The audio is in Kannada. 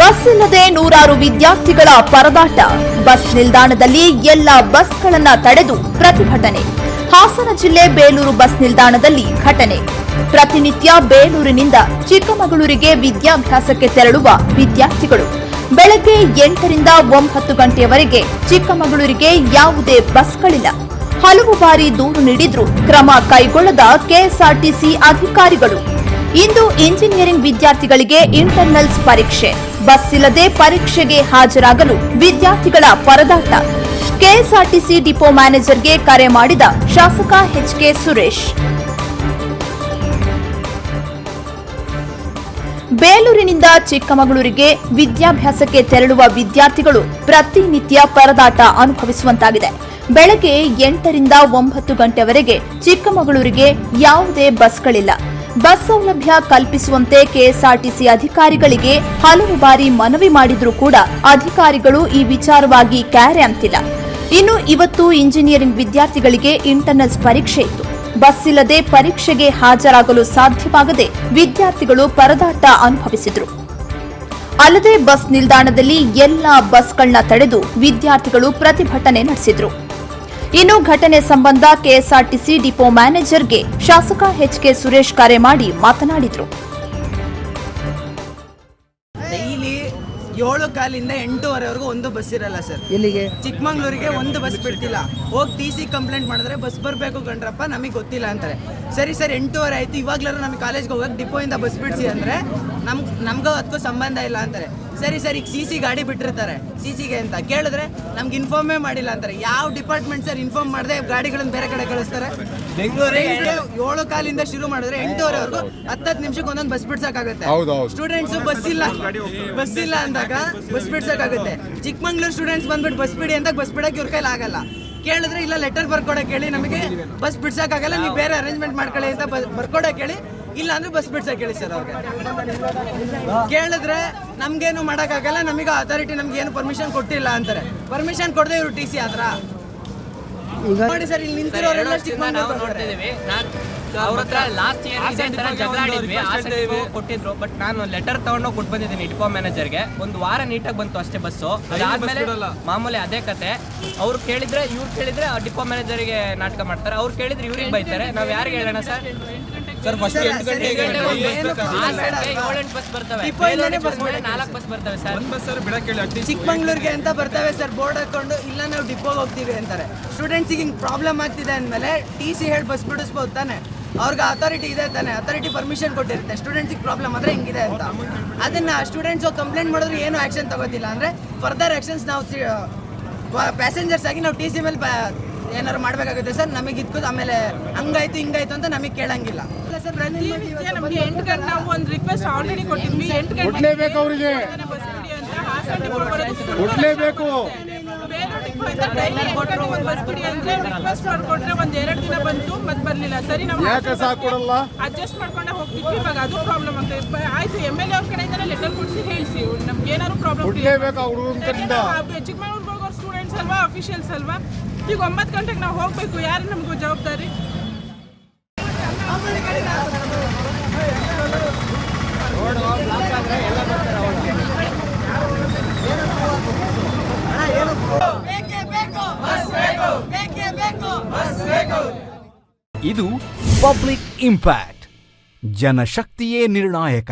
ಬಸ್ ಇಲ್ಲದೆ ನೂರಾರು ವಿದ್ಯಾರ್ಥಿಗಳ ಪರದಾಟ. ಬಸ್ ನಿಲ್ದಾಣದಲ್ಲಿ ಎಲ್ಲ ಬಸ್ಗಳನ್ನ ತಡೆದು ಪ್ರತಿಭಟನೆ. ಹಾಸನ ಜಿಲ್ಲೆ ಬೇಲೂರು ಬಸ್ ನಿಲ್ದಾಣದಲ್ಲಿ ಘಟನೆ. ಪ್ರತಿನಿತ್ಯ ಬೇಲೂರಿನಿಂದ ಚಿಕ್ಕಮಗಳೂರಿಗೆ ವಿದ್ಯಾಭ್ಯಾಸಕ್ಕೆ ತೆರಳುವ ವಿದ್ಯಾರ್ಥಿಗಳು. ಬೆಳಗ್ಗೆ ಎಂಟರಿಂದ ಒಂಬತ್ತು ಗಂಟೆಯವರೆಗೆ ಚಿಕ್ಕಮಗಳೂರಿಗೆ ಯಾವುದೇ ಬಸ್ಗಳಿಲ್ಲ. ಹಲವು ಬಾರಿ ದೂರು ನೀಡಿದ್ರೂ ಕ್ರಮ ಕೈಗೊಳ್ಳದ ಕೆಎಸ್ಆರ್ಟಿಸಿ ಅಧಿಕಾರಿಗಳು. ಇಂದು ಇಂಜಿನಿಯರಿಂಗ್ ವಿದ್ಯಾರ್ಥಿಗಳಿಗೆ ಇಂಟರ್ನಲ್ಸ್ ಪರೀಕ್ಷೆ. ಬಸ್ ಇಲ್ಲದೆ ಪರೀಕ್ಷೆಗೆ ಹಾಜರಾಗಲು ವಿದ್ಯಾರ್ಥಿಗಳ ಪರದಾಟ. ಕೆಎಸ್ಆರ್ಟಿಸಿ ಡಿಪೋ ಮ್ಯಾನೇಜರ್ಗೆ ಕರೆ ಮಾಡಿದ ಶಾಸಕ ಎಚ್ಕೆ ಸುರೇಶ್. ಬೇಲೂರಿನಿಂದ ಚಿಕ್ಕಮಗಳೂರಿಗೆ ವಿದ್ಯಾಭ್ಯಾಸಕ್ಕೆ ತೆರಳುವ ವಿದ್ಯಾರ್ಥಿಗಳು ಪ್ರತಿನಿತ್ಯ ಪರದಾಟ ಅನುಭವಿಸುವಂತಾಗಿದೆ. ಬೆಳಗ್ಗೆ ಎಂಟರಿಂದ ಒಂಬತ್ತು ಗಂಟೆವರೆಗೆ ಚಿಕ್ಕಮಗಳೂರಿಗೆ ಯಾವುದೇ ಬಸ್ಗಳಿಲ್ಲ. ಬಸ್ ಸೌಲಭ್ಯ ಕಲ್ಪಿಸುವಂತೆ ಕೆಎಸ್ಆರ್ಟಿಸಿ ಅಧಿಕಾರಿಗಳಿಗೆ ಹಲವು ಬಾರಿ ಮನವಿ ಮಾಡಿದರೂ ಕೂಡ ಅಧಿಕಾರಿಗಳು ಈ ವಿಚಾರವಾಗಿ ಕ್ಯಾರೆ ಅಂತಿಲ್ಲ. ಇನ್ನು ಇವತ್ತು ಇಂಜಿನಿಯರಿಂಗ್ ವಿದ್ಯಾರ್ಥಿಗಳಿಗೆ ಇಂಟರ್ನಲ್ಸ್ ಪರೀಕ್ಷೆ ಇತ್ತು. ಬಸ್ ಇಲ್ಲದೆ ಪರೀಕ್ಷೆಗೆ ಹಾಜರಾಗಲು ಸಾಧ್ಯವಾಗದೆ ವಿದ್ಯಾರ್ಥಿಗಳು ಪರದಾಟ ಅನುಭವಿಸಿದರು. ಅಲ್ಲದೆ ಬಸ್ ನಿಲ್ದಾಣದಲ್ಲಿ ಎಲ್ಲಾ ಬಸ್ಗಳನ್ನ ತಡೆದು ವಿದ್ಯಾರ್ಥಿಗಳು ಪ್ರತಿಭಟನೆ ನಡೆಸಿದ್ರು. ಇನ್ನು ಘಟನೆ ಸಂಬಂಧ ಕೆಎಸ್ಆರ್ಟಿಸಿ ಡಿಪೋ ಮ್ಯಾನೇಜರ್ಗೆ ಶಾಸಕ ಎಚ್ಕೆ ಸುರೇಶ್ ಕರೆ ಮಾಡಿ ಮಾತನಾಡಿದ್ರು. ಏಳು ಕಾಲಿಂದ ಎಂಟೂವರೆವರೆಗೂ ಒಂದು ಬಸ್ ಇರಲ್ಲ ಸರ್ ಎಲ್ಲಿಗೆ? ಚಿಕ್ಕಮಂಗ್ಳೂರಿಗೆ ಒಂದು ಬಸ್ ಬಿಡ್ತಿಲ್ಲ. ಹೋಗಿ ಟಿ ಸಿ ಕಂಪ್ಲೇಂಟ್ ಮಾಡಿದ್ರೆ ಬಸ್ ಬರಬೇಕು ಕಣ್ರಪ್ಪ ನಮಗೆ ಗೊತ್ತಿಲ್ಲ ಅಂತಾರೆ. ಸರಿ ಸರ್ ಎಂಟೂವರೆ ಆಯಿತು. ಇವಾಗ್ಲಾರು ನಮ್ಮ ಕಾಲೇಜ್ಗೆ ಹೋಗೋಕೆ ಡಿಪೋಯಿಂದ ಬಸ್ ಬಿಡಿಸಿ ಅಂದರೆ ನಮ್ ನಮ್ಗೂ ಅದಕ್ಕೂ ಸಂಬಂಧ ಇಲ್ಲ ಅಂತಾರೆ. ಸರಿ ಸರ್ ಈಗ ಸಿ ಸಿ ಗಾಡಿ ಬಿಟ್ಟಿರ್ತಾರೆ. ಸಿ ಸಿಗೆ ಅಂತ ಕೇಳಿದ್ರೆ ನಮ್ಗೆ ಇನ್ಫಾರ್ಮೇ ಮಾಡಿಲ್ಲ ಅಂತಾರೆ. ಯಾವ ಡಿಪಾರ್ಟ್ಮೆಂಟ್ ಸರ್ ಇನ್ಫಾರ್ಮ್ ಮಾಡದೆ ಗಾಡಿಗಳನ್ನು ಬೇರೆ ಕಡೆ ಕಳಿಸ್ತಾರೆ? ಬೆಂಗಳೂರಿಗೆ ಏಳು ಕಾಲಿಂದ ಶುರು ಮಾಡಿದ್ರೆ ಎಂಟೂವರೆವರೆಗೂ ಹತ್ತತ್ತು ನಿಮಿಷಕ್ಕೆ ಒಂದೊಂದು ಬಸ್ ಬಿಡ್ಸಕ್ಕಾಗುತ್ತೆ. ಹೌದೌದು. ಸ್ಟೂಡೆಂಟ್ಸ್ ಬಸ್ ಇಲ್ಲ. ಬಸ್ ಇಲ್ಲ ಅಂದಾಗ ಬಸ್ ಬಿಡ್ಸಕ್ಕಾಗುತ್ತೆ. ಚಿಕ್ಕಮಂಗ್ಳೂರು ಸ್ಟೂಡೆಂಟ್ಸ್ ಬಂದ್ಬಿಟ್ಟು ಬಸ್ ಬಿಡಿ ಅಂತ ಬಸ್ ಬಿಡಕ್ಕೆ ಇವ್ರ ಕೈಲಿ ಆಗಲ್ಲ. ಕೇಳಿದ್ರೆ ಇಲ್ಲ ಲೆಟರ್ ಬರ್ಕೊಡಕ್ಕೆ ಹೇಳಿ ನಮಗೆ ಬಸ್ ಬಿಡ್ಸಕ್ಕಾಗಲ್ಲ ನೀವು ಬೇರೆ ಅರೇಂಜ್ಮೆಂಟ್ ಮಾಡ್ಕೊಳ್ಳಿ ಅಂತ ಬ- ಬರ್ಕೊಡಕ್ಕೆ ಹೇಳಿ ಇಲ್ಲ ಅಂದ್ರೆ ಬಸ್ ಬಿಡ್ಸಕ್ಕೆ ಹೇಳಿ ಸರ್ ಅವ್ರಿಗೆ. ಕೇಳಿದ್ರೆ ನಮ್ಗೇನು ಮಾಡೋಕ್ಕಾಗಲ್ಲ ನಮಗೆ ಅಥಾರಿಟಿ ನಮ್ಗೆ ಏನು ಪರ್ಮಿಷನ್ ಕೊಟ್ಟಿಲ್ಲ ಅಂತಾರೆ. ಪರ್ಮಿಷನ್ ಕೊಡದೆ ಇವರು ಟಿ ಸಿ ಆದ್ರ ಈಗ ನೋಡಿ ಸರ್ ಇಲ್ಲಿ ನಿಂತಿರೋರೆಲ್ಲ ನಾವು ನೋಡ್ತಾ ನೋಡ್ತಿದೀವಿ ನಾನ್ ಅವ್ರ ಹತ್ರ ಲಾಸ್ಟ್ ಇಯರ್ ಇದೇ ತರ ಜಗಳ ಆಡಿದ್ವಿ ಆ ಕೊಟ್ಟಿದ್ರು. ಬಟ್ ನಾನು ಲೆಟರ್ ತಗೊಂಡೋಗಿ ಕೊಟ್ಟು ಬಂದಿದ್ದೀನಿ ಡಿಪೋ ಮ್ಯಾನೇಜರ್ಗೆ ಒಂದು ವಾರ ನೀಟಾಗಿ ಬಂತು ಅಷ್ಟೇ ಬಸ್ಸು ಅದಾದ್ಮೇಲೆ ಮಾಮೂಲಿ ಅದೇ ಕತೆ. ಅವ್ರು ಕೇಳಿದ್ರೆ ಇವ್ರು ಕೇಳಿದ್ರೆ ಡಿಪೋ ಮ್ಯಾನೇಜರ್ಗೆ ನಾಟಕ ಮಾಡ್ತಾರೆ. ಅವ್ರು ಕೇಳಿದ್ರೆ ಇವ್ರಿಗೆ ಬೈತಾರೆ. ನಾವು ಯಾರಿಗೆ ಹೇಳೋಣ ಸರ್? ಸರ್ ಫಸ್ಟ್ ಎಂಟು ಗಂಟೆಗೆ ಏಳೆಂಟು ಬಸ್ ಬರ್ತವೆ. ಡಿಪೋ ಬಸ್ ನಾಲ್ಕು ಬಸ್ ಬರ್ತವೆ ಸರ್ ಒಂದು ಬಸ್ ಸರ್ ಬಿಡಕ್ಕೆ ಹೇಳಿ ಅಟ್ಲೀಸ್ಟ್ ಚಿಕ್ಕಮಂಗ್ಳೂರಿಗೆ ಅಂತ ಬರ್ತವೆ ಸರ್ ಬೋರ್ಡ್ ಹಾಕೊಂಡು ಇಲ್ಲ ನಾವು ಡಿಪೋಗೆ ಹೋಗ್ತೀವಿ ಅಂತಾರೆ. ಸ್ಟೂಡೆಂಟ್ಸಿಗೆ ಹಿಂಗೆ ಪ್ರಾಬ್ಲಮ್ ಆಗ್ತಿದೆ ಅಂದ್ಮೇಲೆ ಟಿ ಸಿ ಹೇಳಿ ಬಸ್ ಬಿಡಿಸ್ಬೋದು ತಾನೆ. ಅವ್ರಿಗೆ ಅಥಾರಿಟಿ ಇದೆ ತಾನೆ. ಅಥಾರಿಟಿ ಪರ್ಮಿಷನ್ ಕೊಟ್ಟಿರುತ್ತೆ. ಸ್ಟೂಡೆಂಟ್ಸಿಗೆ ಪ್ರಾಬ್ಲಮ್ ಆದ್ರೆ ಹಿಂಗಿದೆ ಅಂತ. ಅದನ್ನ ಸ್ಟೂಡೆಂಟ್ಸ್ ಕಂಪ್ಲೇಂಟ್ ಮಾಡಿದ್ರು ಏನು ಆ್ಯಕ್ಷನ್ ತಗೋತಿಲ್ಲ. ಅಂದರೆ ಫರ್ದರ್ ಆ್ಯಕ್ಷನ್ಸ್ ನಾವು ಪ್ಯಾಸೆಂಜರ್ಸ್ ಆಗಿ ನಾವು ಟಿ ಸಿ ಮೇಲೆ ಏನಾದ್ರು ಮಾಡಬೇಕಾಗುತ್ತೆ ಸರ್? ನಮಗೆ ಇತ್ತು ಆಮೇಲೆ ಹಂಗಾಯ್ತು ಹಿಂಗಾಯ್ತು ಅಂತ ನಮಗೆ ಕೇಳಂಗಿಲ್ಲ. ನಮಗೆ ಎಂಟು ಗಂಟೆ ನಾವು ಒಂದು ರಿಕ್ವೆಸ್ಟ್ ಆಲ್ರೆಡಿ ಕೊಟ್ಟಿದ್ವಿ. ಎಂಟು ಗಂಟೆ ಬೇಕು ಅವ್ರಿಗೆ. ಬಿಡಿ ರಿಕ್ವೆಸ್ಟ್ ಮಾಡ್ಕೊಟ್ರೆ ಒಂದ್ ಎರಡು ದಿನ ಬಂತು ಮತ್ತೆ ಬರ್ಲಿಲ್ಲ. ಸರಿ ನಾವು ಯಾಕೆ ಸಾಕು ಕೊಡಲ್ಲ? ಅಡ್ಜಸ್ಟ್ ಮಾಡ್ಕೊಂಡೆ ಹೋಗ್ತಿದ್ವಿ ಇವಾಗ ಅದು ಪ್ರಾಬ್ಲಮ್ ಆಗ್ತದೆ ಆಯ್ತು ಎಂ ಎಲ್ ಎ ಅವ್ರ ಕಡೆಯಿಂದಲೇ ಲೆಟರ್ ಕೊಡಿಸಿ ಹೇಳಿಸಿ. ನಮ್ಗೆ ಏನಾದ್ರು ಪ್ರಾಬ್ಲಮ್ ಕಡೆಯಿಂದ. ಚಿಕ್ಕಮಗಳೂರಿಗೆ ಸ್ಟೂಡೆಂಟ್ಸ್ ಅಲ್ವಾ ಅಫಿಷಿಯಲ್ಸ್ ಅಲ್ವಾ? ಈಗ ಒಂಬತ್ತು ಗಂಟೆಗೆ ನಾವು ಹೋಗ್ಬೇಕು. ಯಾರು ನಮಗೂ ಜವಾಬ್ದಾರಿ? ಇದು ಪಬ್ಲಿಕ್ ಇಂಪ್ಯಾಕ್ಟ್ ಜನಶಕ್ತಿಯೇ ನಿರ್ಣಾಯಕ.